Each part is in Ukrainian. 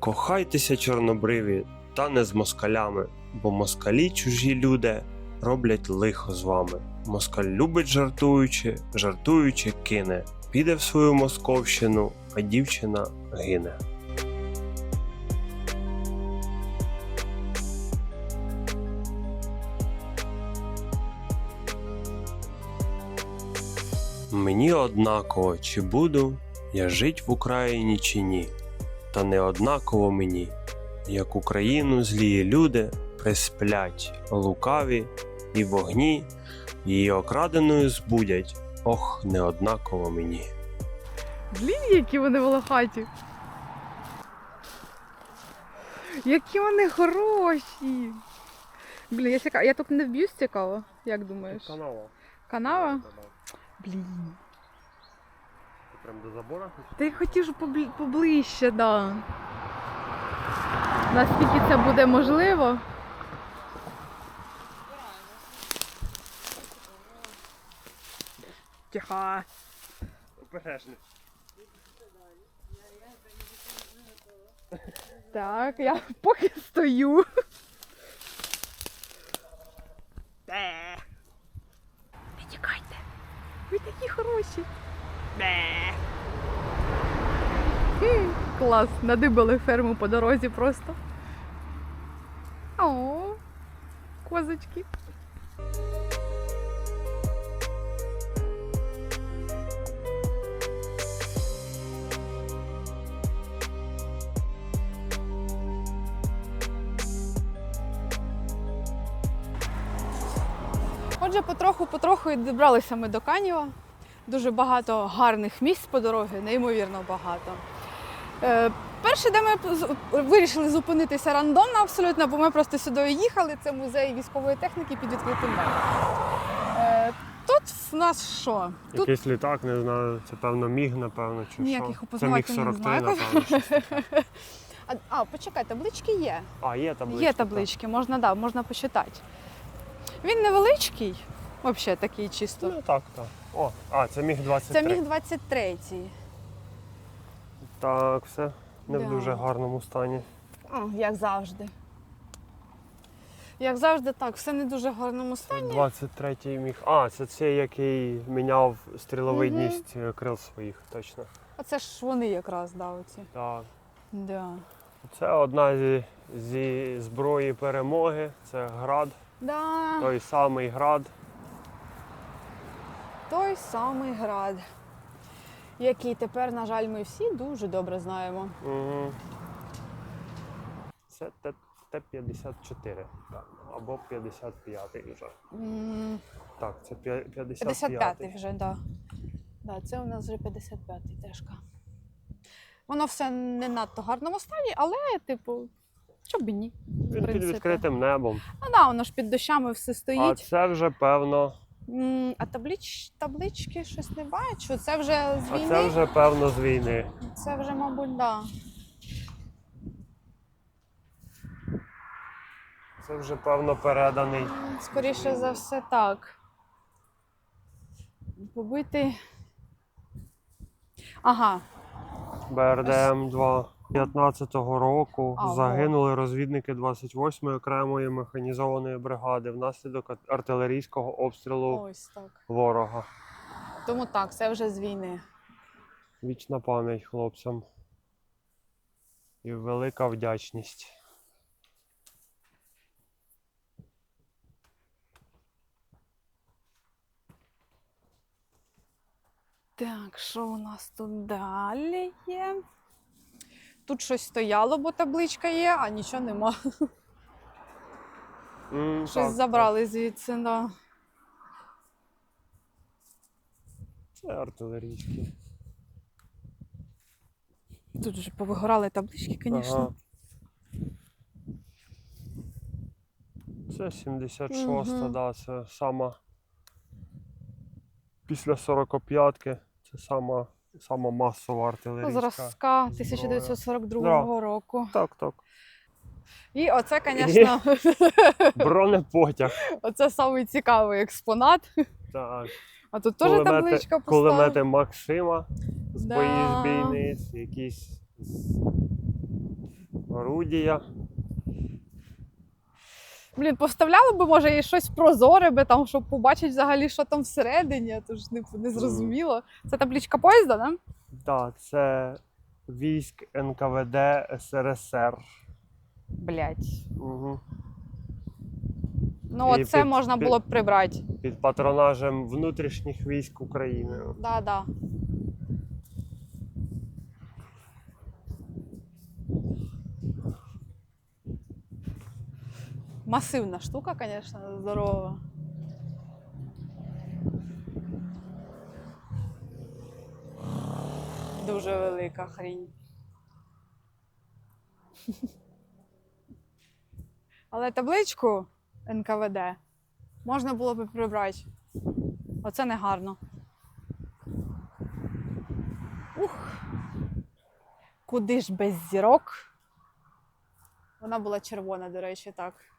Кохайтеся, чорнобриві, та не з москалями, бо москалі чужі люди роблять лихо з вами. Москаль любить жартуючи, жартуючи кине. Піде в свою московщину, а дівчина гине. Мені однаково, чи буду я жить в Україні чи ні, та не однаково мені, як Україну злії люди присплять лукаві і вогні, її окраденою збудять, ох, не однаково мені. Блін, які вони волохаті. Які вони хороші. Блін, я, ціка... я тут не вб'юсь цікаво, як думаєш? Канава. Канава? Блін. Прям до забора? Ти хотів побли... поближче, да. Наскільки це буде можливо? Тихо. Обережно. Так, я поки стою. Не тікайте. Ви такі хороші. Клас, надибали ферму по дорозі просто. О, козочки. Отже, потроху-потроху і добралися ми до Канєва. Дуже багато гарних місць по дорозі, неймовірно багато. Е, перше, де ми вирішили зупинитися рандомно абсолютно, бо ми просто сюди їхали. Це музей військової техніки під відкритим небом. Е, тут в нас що? Тут Якийсь літак, не знаю, це певно міг, напевно, чи Ніяких що. Це міг опознавательних 43, знаків. напевно. а, а, почекай, таблички є. А, є табличка. Є таблички, можна, да, можна почитати. Він невеличкий, взагалі такий чисто. Ну так, так. О, а, це міг 23. Це міг 23 Так, все. Не в Да. дуже гарному стані. Як завжди. Як завжди, так, все не дуже гарному стані. 23-й міг. А, це цей, який міняв стріловидність е, крил своїх, точно. А це ж вони якраз, да, оці. Так. Да. Це одна зі, зі зброї перемоги. Це град, Да, той самий град. Той самий град, який тепер, на жаль, ми всі дуже добре знаємо. Угу. Це Т- Т-54, певно, або 55-й вже. М, Так, це п'я- 55-й. 55-й вже, так. Да. Да, це у нас вже 55-й тежка. Воно все не надто гарному стані, але, типу, що б і ні. Він під відкритим небом. Ну да, воно ж під дощами все А стоїть. це вже певно. А таблич, таблички щось не бачу. Це вже з А це вже певно з війни. Це вже, мабуть, да. Це вже певно переданий. Скоріше за все, так. Побитий. Ага, БРДМ-2 15-го року Ага. загинули розвідники 28-ї окремої механізованої бригади внаслідок артилерійського обстрілу ось так. ворога. Тому так, це вже з війни. Вічна пам'ять хлопцям. І велика вдячність. Так, що у нас тут далі є? Тут щось стояло, бо табличка є, а нічого нема. М, Щось так, забрали звідси, да. Це артилерійські. Тут вже повигорали таблички, звісно. Ага. Це 76-та, Мгм. да, це сама після 45-ки. Це сама, сама масова артилерійська. зразка зброя. 1942 року. Так, так. І оце, звісно, Бронепотяг. оце самий цікавий експонат. Так. А тут теж табличка поставлена. кулемети Максима з Да. боїзбійниць, якісь орудія. Блін, поставляли би, може, і щось прозоре би там, щоб побачити взагалі, що там всередині, а то ж не, не зрозуміло. Це табличка поїзда, да? Так, це військ НКВД СРСР. Блять. Угу. Ну, І оце під- можна під- було б прибрати. Під патронажем внутрішніх військ України. Да, да. Масивна штука, звісно, здорова. Дуже велика хрінь. Але табличку НКВД можна було б прибрати. Оце не гарно. Ух. Куди ж без зірок? Вона була червона, до речі, так.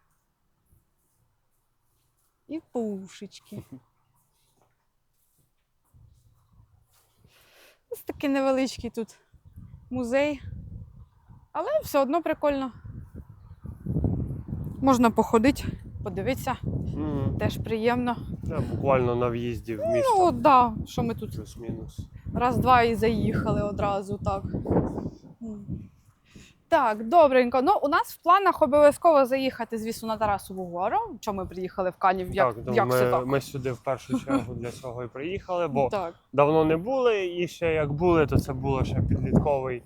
І пушечки. Ось такий невеличкий тут музей. Але все одно прикольно. Можна походити, подивитися, Угу. теж приємно. Це буквально на в'їзді в місто. Ну, так, да, що ми тут Плюс-мінус. раз-два і заїхали одразу, так. Так, добренько. Ну, у нас в планах обов'язково заїхати, звісно, на Тарасову гору. Чому ми приїхали в Канів? Як, так, ну, як ми, так? ми сюди в першу чергу для цього і приїхали, бо Так. давно не були, і ще як були, то це було ще підлітковий.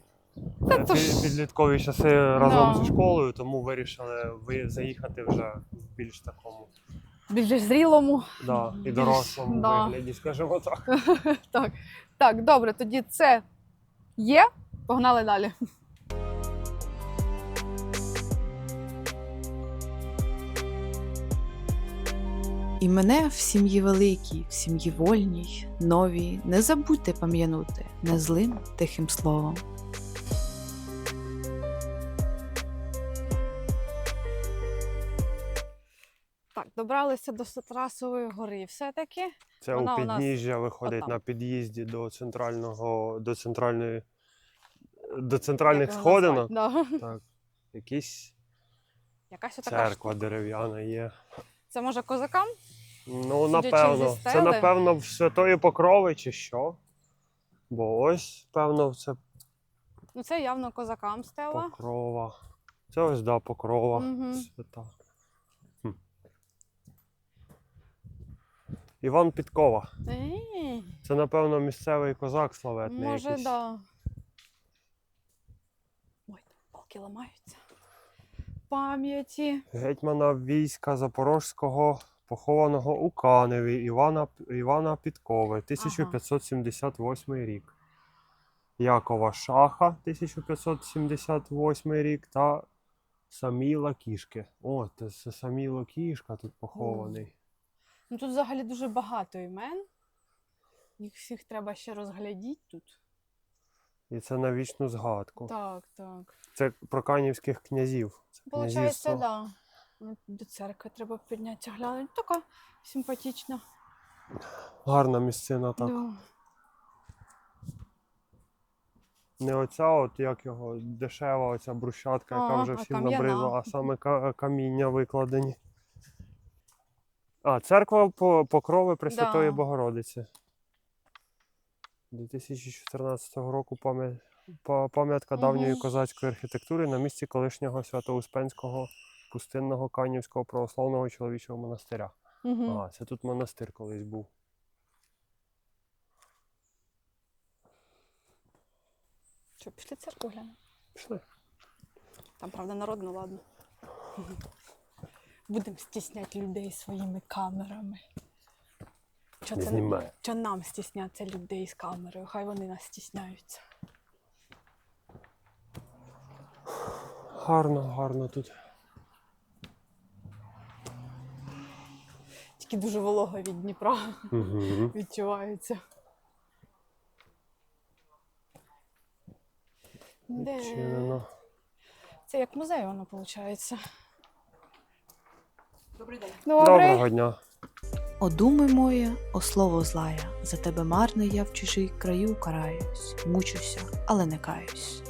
Та е, то ж- Підліткові часи разом Да. зі школою, тому вирішили ви- заїхати вже в більш такому Більш зрілому. да, і Більш- дорослому да. вигляді, скажімо так. Так. так, добре, тоді це є. Погнали далі. І мене в сім'ї великій, в сім'ї вольній, новій, не забудьте пам'янути незлим тихим словом. Так, добралися до Тарасової гори все-таки. Це Вона у у нас підніжжя виходить отам. на під'їзді до центрального, до центральної, до центральних Як його сходинок. назвати? Да. Так, якісь Якась церква дерев'яна є. Це може козакам? Ну, Судячи напевно. зі Це, стели. напевно, в Святої Покрови чи що. Бо ось, певно, це Ну, це явно козакам стела. покрова. Це ось, да, покрова. Мгм. Свята. Хм. Іван Підкова. Е, Це, напевно, місцевий козак славетний. Може, якийсь. да. Ой, там палки ламаються. Пам'яті. Гетьмана війська Запорозького, похованого у Каневі Івана, Івана Підкови, 1578 рік. Якова Шаха, 1578 рік та Саміла Кішки. О, це, Саміло Кішка тут похований. Ну тут взагалі дуже багато імен. Їх всіх треба ще розглядіти тут. І це на вічну згадку. Так, так. Це про канівських князів. Получається, так. Да. Ну, До церкви треба піднятися глянути. Така симпатична. Гарна місцина так. Да. Не оця, от як його дешева, оця брусчатка, яка вже всім набридла, а саме каміння викладені. А, церква по- Покрови Пресвятої Да. Богородиці. 2014 року пам'ятка давньої козацької архітектури на місці колишнього Свято-Успенського пустинного Канівського православного чоловічого монастиря. Угу. А, це тут монастир колись був. Що, пішли церкву глянемо? Пішли. Там, правда, народно, ладно. Будемо стісняти людей своїми камерами. Чо Не це знімай. Чо нам стіснятися людей з камерою? Хай вони нас стісняються. Гарно, гарно тут. Тільки дуже волога від Дніпра Угу. відчувається. Де? Це як музей воно виходить. Добрий день. Доброго дня. О думи моє, о слово злая, за тебе марне я в чужій краю караюсь, мучуся, але не каюсь.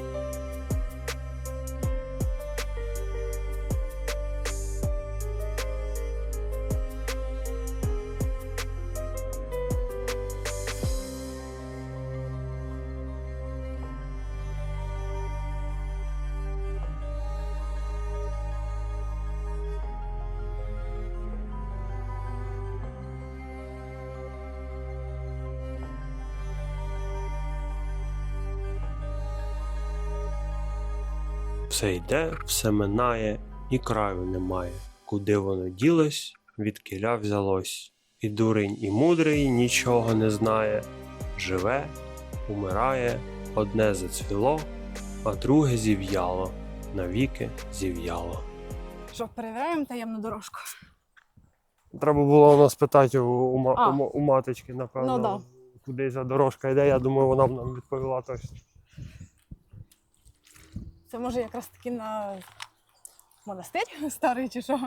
Все йде, все минає, і краю немає. Куди воно ділось, від кіля взялось. І дурень, і мудрий нічого не знає. Живе, умирає, одне зацвіло, а друге зів'яло, навіки зів'яло. Що, перевіряємо таємну дорожку? Треба було у нас питати у, у, ма- А. у, ма- у маточки, напевно, Ну да. куди ця дорожка йде. Я думаю, вона б нам відповіла точно. Це може якраз таки на монастир старий чи що?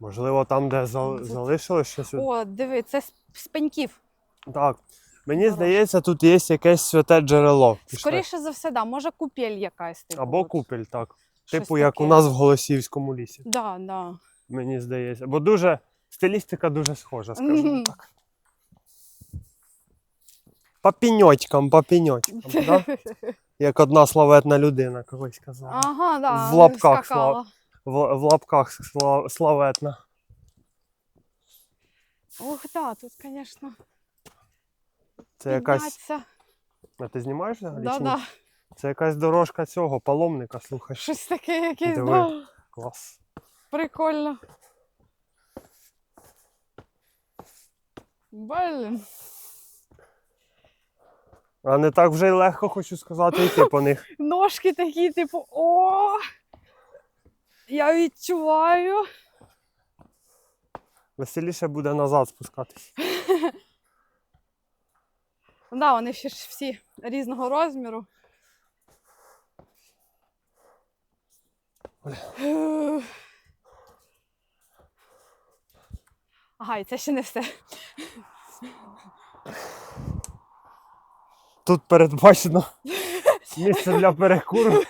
Можливо, там, де зал- залишилось щось. О, диви, це з з пеньків. Так. Мені здається, тут є якесь святе джерело. Скоріше за все, да, може купель якась. Типу, Або купель, так. Щось Типу, як у нас в Голосіївському лісі, Да, да. мені здається. Бо дуже стилістика дуже схожа, скажімо Мгм. так. По піньочкам, по піньочкам, да? як одна славетна людина колись казала. Ага, да. В лапках скакала. В, в лапках сла- славетна. Ох, да, тут, звісно, Це якась. підняться. А ти знімаєш взагалі? Да, чи ні? да. Це якась дорожка цього, паломника, слухай. Щось таке якесь, Диви. да. Клас. Прикольно. Блін. А не так вже й легко хочу сказати йти по них. Ножки такі, типу, о! Я відчуваю. Веселіше буде назад спускатись. Да, вони ще ж всі різного розміру. Ага, і це ще не все. Тут передбачено місце для перекуру.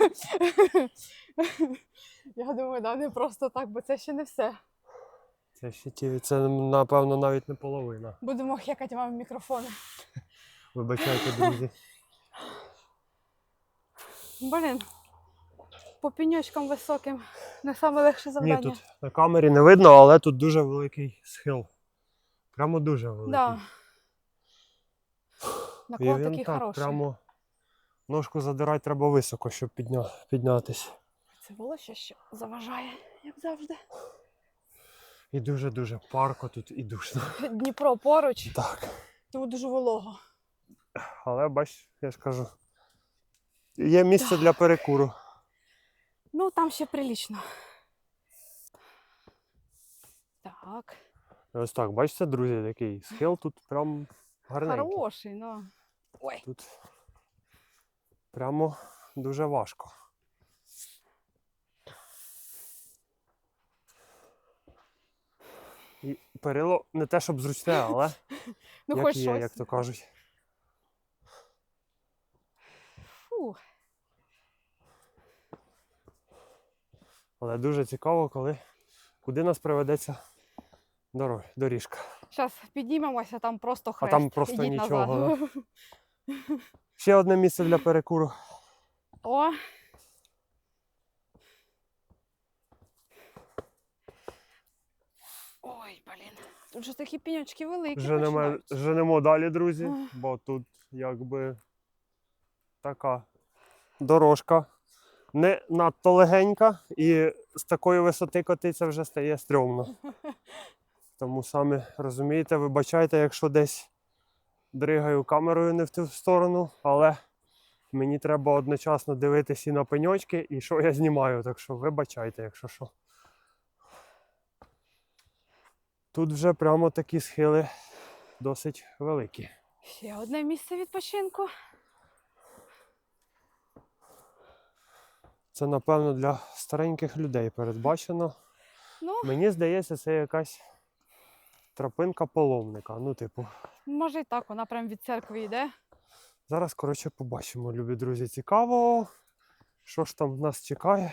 Я думаю, да, не просто так, бо це ще не все. Це ще ті, це напевно навіть не половина. Будемо хекати вам в мікрофон. Вибачайте, друзі. Блін. По піньочкам високим. Не саме легше завдання. Ні, тут на камері не видно, але тут дуже великий схил. Прямо дуже великий. Да. Він такий так, хороший. прямо ножку задирати треба високо, щоб підня... піднятись. Це волосся що заважає, як завжди. І дуже-дуже парко тут і душно. Дніпро поруч, Так. тому дуже волого. Але бач, я ж кажу. Є місце для перекуру. Ну, там ще прилічно. Так. Ось так, бачите, друзі, такий схил тут прям гарненький. Хороший, ну. Ой. Тут прямо дуже важко. І перило не те, щоб зручне, але Ну, як хоч є, щось. як то кажуть. Фу. Але дуже цікаво, коли куди нас приведеться доріжка. Зараз підіймемося, там просто хрест. там просто Ідіть нічого, Назад. Ще одне місце для перекуру. О. Ой, блін. Тут же такі піньочки великі. Женемо, починаються. женемо далі, друзі, Ах. бо тут якби така дорожка. Не надто легенька, і з такої висоти котиться вже стає стрьомно. Тому самі розумієте, вибачайте, якщо десь дригаю камерою не в ту сторону, але мені треба одночасно дивитися і на пеньочки, і що я знімаю, так що вибачайте, якщо що. Тут вже прямо такі схили досить великі. Ще одне місце відпочинку. Це, напевно, для стареньких людей передбачено. Ну, Мені здається, це якась тропинка паломника. Ну, типу, може і так, вона прям від церкви йде. зараз, коротше, побачимо, любі друзі. Цікаво, що ж там нас чекає.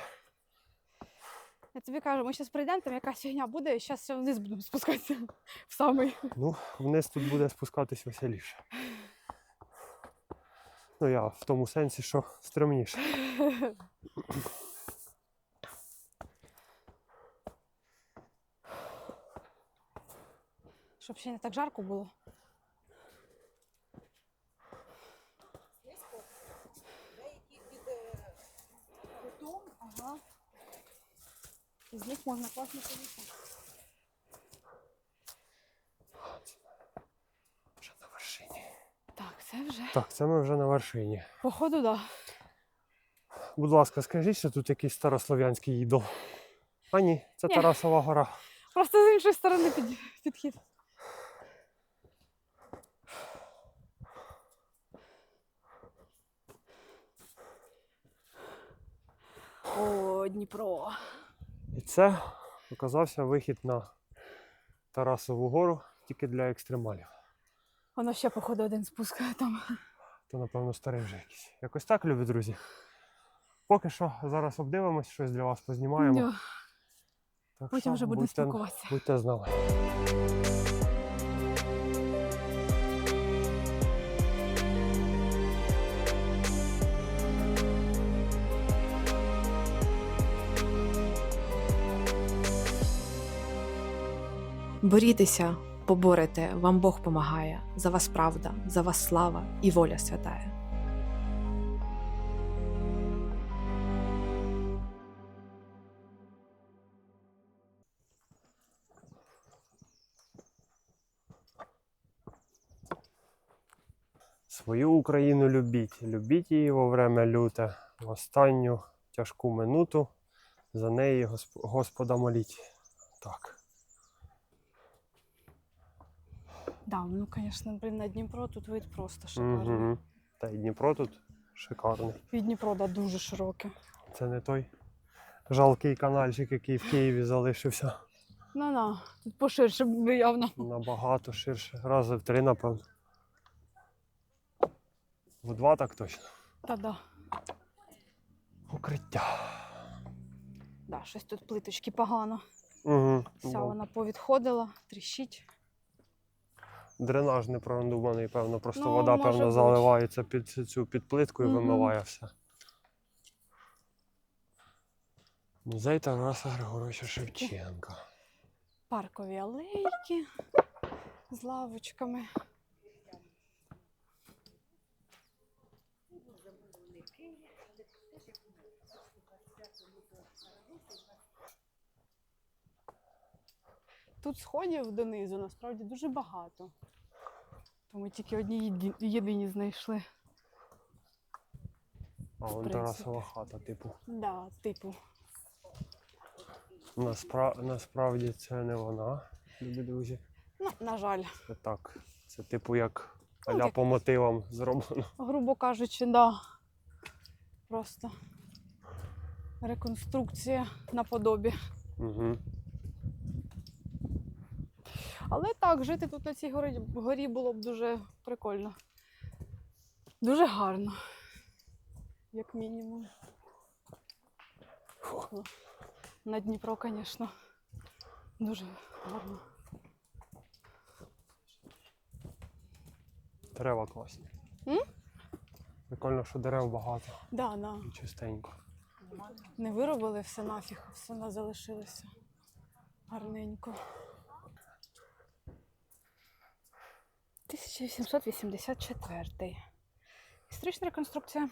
Я тобі кажу, ми зараз прийдемо, там якась фігня буде, і зараз вниз будемо спускатися в самий. Ну, вниз тут буде спускатись веселіше. Ну, я в тому сенсі, що стрімніше. Щоб ще не так жарко було. деякі під е, кутом, а З них можна класно повісити. Вже на вершині. Так, це вже. Так, це ми вже на вершині. Походу, так. Да. Будь ласка, скажіть, що тут якийсь старослов'янський ідол. А ні, це Ні. Тарасова гора. Просто з іншої сторони під, підхід. О, Дніпро. І це оказався вихід на Тарасову гору тільки для екстремалів. Воно ще, походу, один спускає там. То, напевно, старий вже якийсь. Якось так, любі друзі. Поки що зараз обдивимось, щось для вас познімаємо. Так Потім що вже будемо будьте- спілкуватися. Будьте з нами. Борітеся, поборете, вам Бог помагає. За вас правда, за вас слава і воля святая. Свою Україну любіть, любіть її во время люте, в останню тяжку минуту за неї Госп- Господа моліть. Так. Да, ну, звісно, блін, на Дніпро тут вид просто шикарний. Угу. Та й Дніпро тут шикарний. І Дніпро, да, дуже широке. Це не той жалкий канальчик, який в Києві залишився. Ну, на, тут поширше буде явно. Набагато ширше. Рази в три, напевно. В два так точно. Та-да. Укриття. Да, щось тут плиточки погано. Угу. Вся вона повідходила, тріщить. Дренаж не продуманий, певно, просто Ну, вода, певно, бути. заливається під цю під плитку і Мгм. вимиває все. Музей Тараса Григоровича Шевченка. Паркові алейки з лавочками. Тут сходів донизу насправді дуже багато. То ми тільки одні єдині знайшли. А вон. Тарасова хата, типу. Да, типу. Наспра... Насправді це не вона, любі друзі. Ну, на жаль, Це так. Це типу як Ну, аля так. по мотивам зроблено. грубо кажучи, да. Просто реконструкція наподобі. Угу. Але так, жити тут на цій горі, горі було б дуже прикольно. Дуже гарно. Як мінімум. Ну, На Дніпро, звісно. Дуже гарно. Дерева класні. М? Прикольно, що дерев багато Да, да. і чистенько. Не виробили все нафіг, все на залишилося. Гарненько. 1884. Історична реконструкція.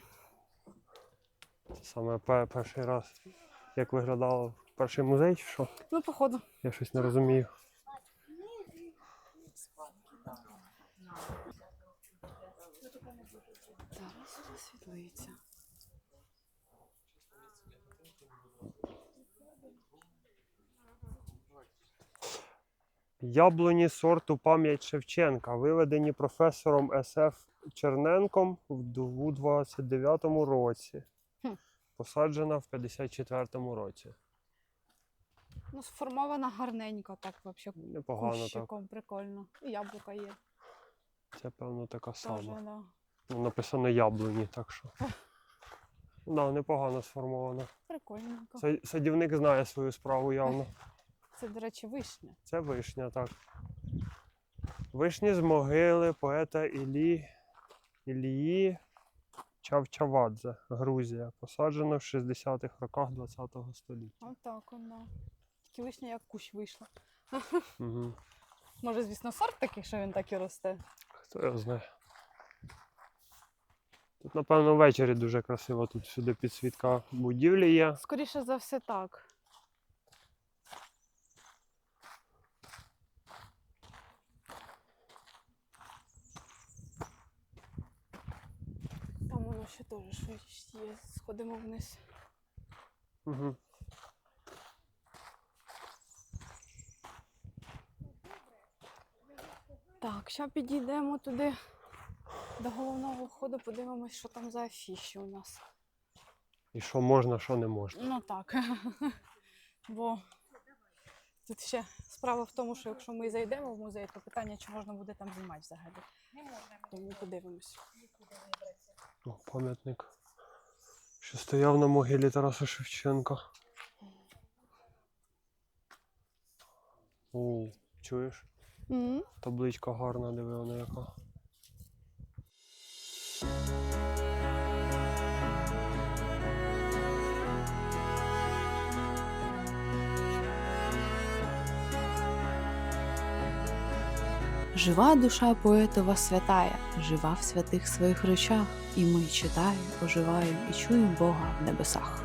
Це саме перший раз, як виглядав перший музей, чи що? Ну, походу. Я щось не розумію. Зараз розсвітлиться. Яблуні сорту пам'ять Шевченка, виведені професором С.Ф. Черненком в 29-му році. Хм. Посаджена в 54-му році. Ну, сформована гарненько, так взагалі. Непогано так. Прикольно. І яблука є. Це, певно, така сама. да. Ну, Написано яблуні, так що. Да, непогано сформовано. Прикольненько. Садівник знає свою справу явно. Це, до речі, вишня. Це вишня, так. Вишні з могили поета Іллі, Іллії Чавчавадзе, Грузія. Посаджено в 60-х роках ХХ століття. Отак воно. Тільки вишня як кущ вийшла. Угу. Може, звісно, сорт такий, що він так і росте. Хто його знає. Тут, напевно, ввечері дуже красиво. Тут сюди підсвітка будівлі є. Скоріше за все, так. Теж щось є. Сходимо вниз. Угу. Так, зараз підійдемо туди до головного входу, подивимось, що там за афіші у нас. І що можна, що не можна. Ну так. Бо тут ще справа в тому, що якщо ми зайдемо в музей, то питання, чи можна буде там знімати взагалі. Не можна. Тому подивимось. О, пам'ятник. Що стояв на могилі Тараса Шевченка. О, чуєш? М, Табличка гарна, диви вона яка. Жива душа поетова святая, жива в святих своїх речах, і ми читаємо, оживаємо і чуємо Бога в небесах.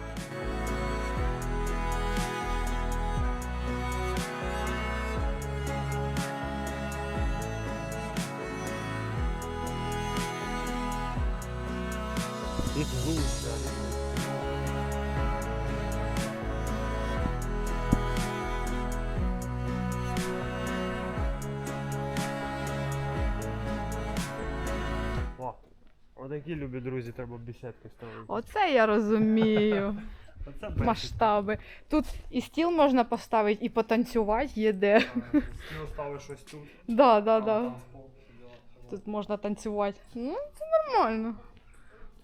Бесідки ставити. Оце я розумію. Оце Масштаби. Тут і стіл можна поставити, і потанцювати є де. Ти ставиш щось тут. Да, да, там да. танцпол, всі діла. Тут можна танцювати. Ну, це нормально.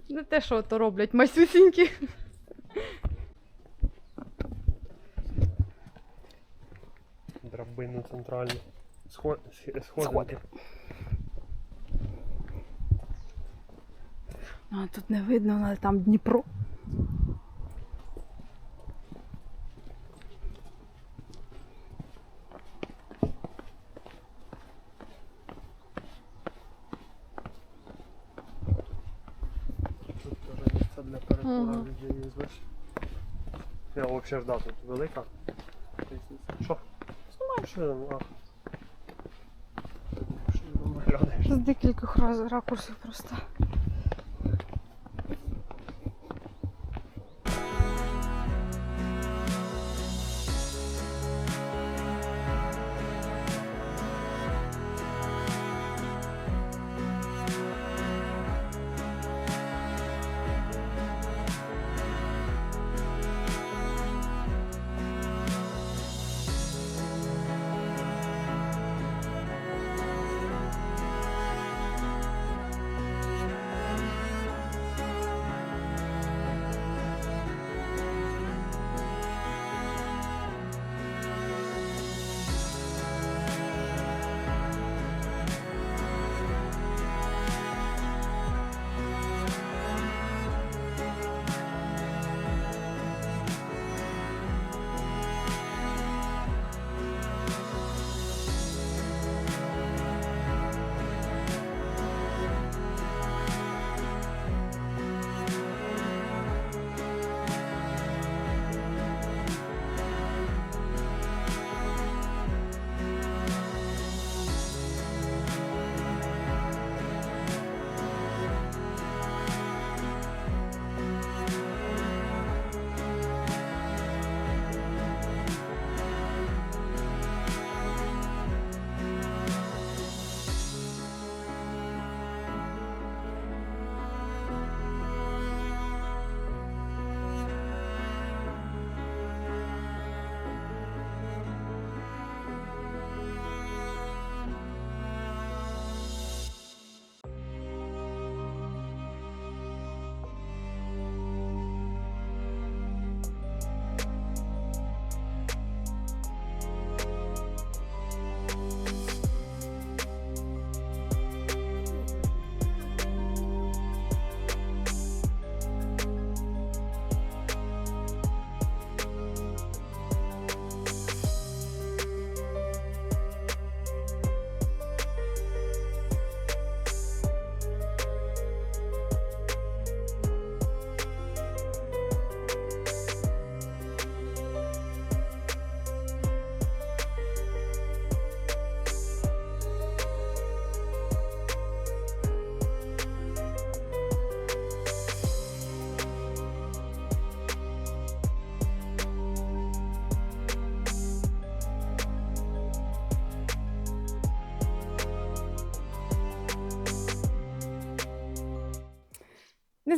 Не те, що то роблять масюсінькі. Драбину центральну. Сход... сх- Сходинки. А, тут не видно, але там Дніпро. Тут теж місце для перекладу Ага. людей є. Я взагалі ждав, тут велика. Що? Знімаю, що там? А. Що ти там виглядаєш? З декількох ракурсів просто.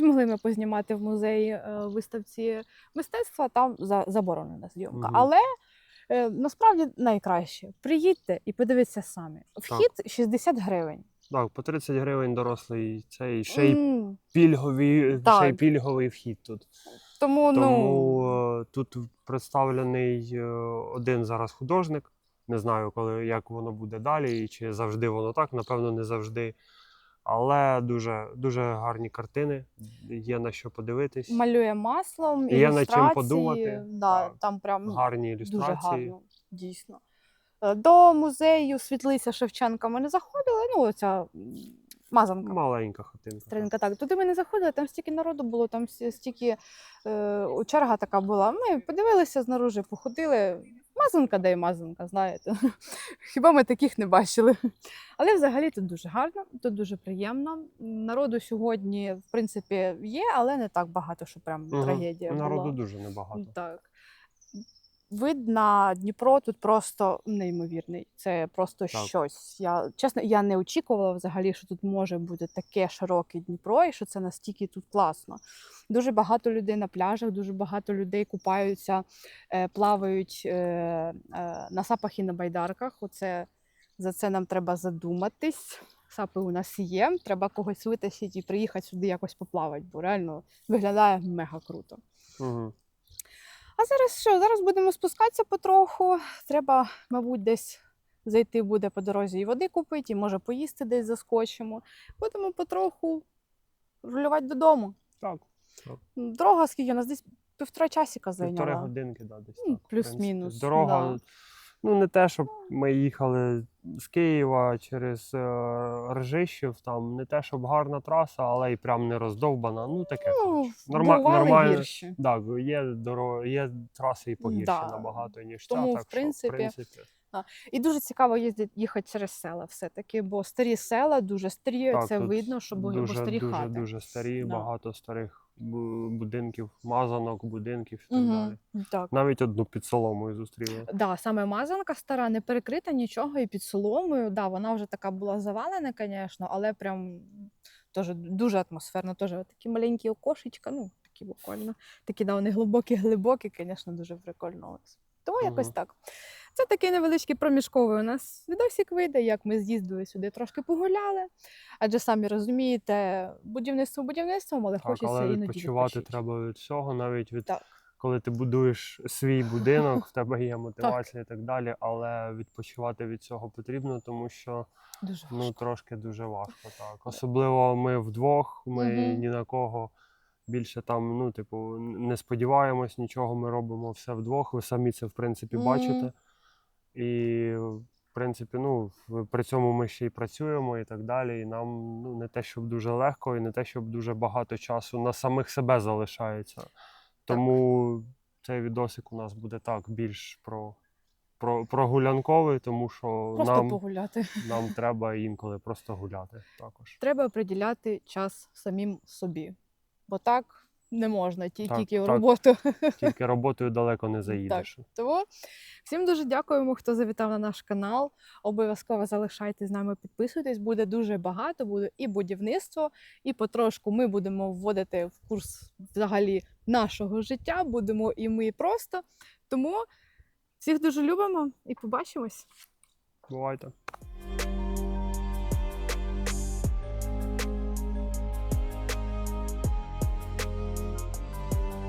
Змогли ми познімати в музеї е, виставці мистецтва, там заборонена зйомка. Мгм. Але е, насправді найкраще. Приїдьте і подивіться самі. Вхід 60 гривень. Так, по 30 гривень дорослий цей ще й М, пільговий, ще й пільговий вхід тут. Тому, ну Тому е, тут представлений один зараз художник. Не знаю, коли як воно буде далі, і чи завжди воно так, напевно, не завжди. Але дуже, дуже гарні картини, є на що подивитись. малює маслом, І є над чим подумати. Да, Так. там прям Гарні дуже ілюстрації. гарно, дійсно. Е, До музею Світлиця Шевченка ми не заходили. Ну, оця мазанка. Маленька хатинка. Стрінка, так. Туди ми не заходили, там стільки народу було, там стільки е, черга така була. Ми подивилися знаружи, походили. Мазанка де й мазанка, знаєте. Хіба ми таких не бачили. Але взагалі тут дуже гарно, тут дуже приємно. Народу сьогодні, в принципі, є, але не так багато, що прям угу. трагедія Народу була. дуже небагато. Так. Вид на Дніпро тут просто неймовірний. Це просто Так. щось. Я чесно, я не очікувала взагалі, що тут може бути таке широке Дніпро, і що це настільки тут класно. Дуже багато людей на пляжах, дуже багато людей купаються, е, плавають е, е, на сапах і на байдарках. Оце за це нам треба задуматись. Сапи у нас є. Треба когось витащити і приїхати сюди якось поплавати, бо реально виглядає мега круто. Угу. А зараз що? Зараз будемо спускатися потроху. Треба, мабуть, десь зайти буде по дорозі і води купити, і може поїсти десь заскочимо. Будемо потроху рулювати додому. Так. Дорога, скільки у нас десь півтора часика Півтори годинки, да, десь Ну, так. плюс-мінус. Дорога, да. Ну не те, щоб ми їхали з Києва через е, Ржищів, там не те, щоб гарна траса, але і прям не роздовбана. Ну таке. Ну. Норма- нормально. гірші. Так, є дорога, є траси і погірші Да. набагато, ніж Тому, ця. в принципі, що, в принципі, І дуже цікаво їздити їхати через села все-таки, бо старі села дуже старі, так, це видно, що бо, бо старі дуже, хати. дуже старі, Да. багато старих будинків, мазанок, будинків і так далі. Так. Навіть одну під соломою зустріли. Да, саме мазанка стара, не перекрита нічого і під соломою. Да, вона вже така була завалена, звісно, але прям теж дуже атмосферно. Теж такі маленькі окошечка, ну такі буквально. Такі да, вони глибокі, глибокі, звісно, дуже прикольно. Тому якось так. Це такий невеличкий проміжковий у нас відосик вийде, як ми з'їздили сюди, трошки погуляли. Адже самі розумієте, будівництво будівництвом, але Так, хочеться але іноді відпочивати треба від всього, навіть від Так. коли ти будуєш свій будинок, в тебе є мотивація і так далі. Але відпочивати від цього потрібно, тому що Дуже ну важко. трошки дуже важко. Так, особливо ми вдвох, ми Мгм. ні на кого. Більше там, ну, типу, не сподіваємось нічого, ми робимо все вдвох. Ви самі це в принципі бачите. І в принципі, ну, при цьому ми ще й працюємо і так далі. І нам ну, не те, щоб дуже легко, і не те, щоб дуже багато часу на самих себе залишається. Тому цей відосик у нас буде так більш про, про, прогулянковий, тому що Просто нам, погуляти. нам треба інколи просто гуляти також. треба приділяти час самим собі. Бо так не можна, ті- Так, тільки в так. роботу. Тільки роботою далеко не заїдеш. Тому всім дуже дякуємо, хто завітав на наш канал. Обов'язково залишайтесь з нами, підписуйтесь. Буде дуже багато, буде і будівництво, і потрошку ми будемо вводити в курс взагалі нашого життя. Будемо і ми просто. Тому всіх дуже любимо і побачимось. Бувайте.